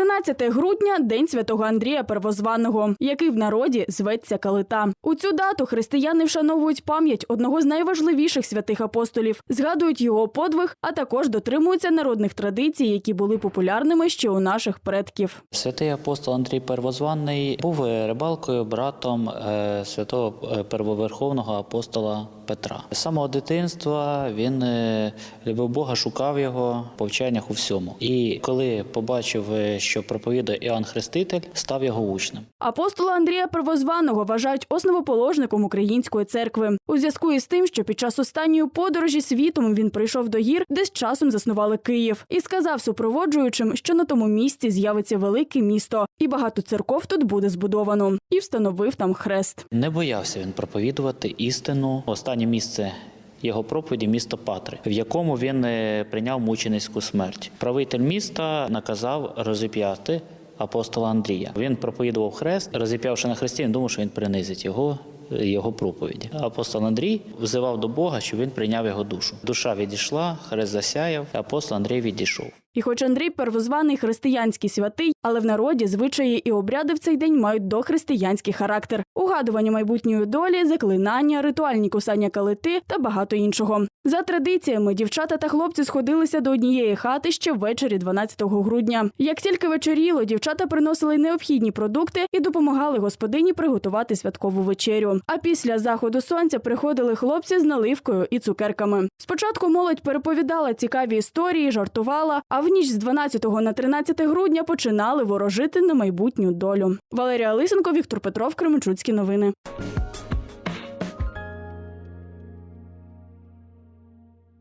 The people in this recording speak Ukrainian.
13 грудня день святого Андрія Первозваного, який в народі зветься Калита. У цю дату християни вшановують пам'ять одного з найважливіших святих апостолів, згадують його подвиг, а також дотримуються народних традицій, які були популярними ще у наших предків. Святий апостол Андрій Первозваний був е, рибалкою, братом е, святого е, первоверховного апостола Петра. З самого дитинства він любив Бога, шукав його по вченнях у всьому. І коли побачив, е, що проповідає Іоанн Хреститель, став його учнем. Апостола Андрія Первозваного вважають основоположником української церкви. У зв'язку із тим, що під час останньої подорожі світом він прийшов до гір, де з часом заснували Київ, і сказав супроводжуючим, що на тому місці з'явиться велике місто, і багато церков тут буде збудовано, і встановив там хрест. Не боявся він проповідувати істину. Останнє місце його проповіді місто Патри, в якому він е, прийняв мученицьку смерть. Правитель міста наказав розіп'яти апостола Андрія. Він проповідував хрест, розіп'явши на хресті, він думав, що він принизить його. Його проповіді апостол Андрій взивав до Бога, щоб він прийняв його душу. Душа відійшла, хрест засяяв, апостол Андрій відійшов. І хоч Андрій первозваний християнський святий, але в народі звичаї і обряди в цей день мають дохристиянський характер: угадування майбутньої долі, заклинання, ритуальні кусання калити та багато іншого. За традиціями, дівчата та хлопці сходилися до однієї хати ще ввечері 12 грудня. Як тільки вечоріло, дівчата приносили необхідні продукти і допомагали господині приготувати святкову вечерю. А після заходу сонця приходили хлопці з наливкою і цукерками. Спочатку молодь переповідала цікаві історії, жартувала, в ніч з 12 на 13 грудня починали ворожити на майбутню долю. Валерія Лисенко, Віктор Петров, Кременчуцькі новини.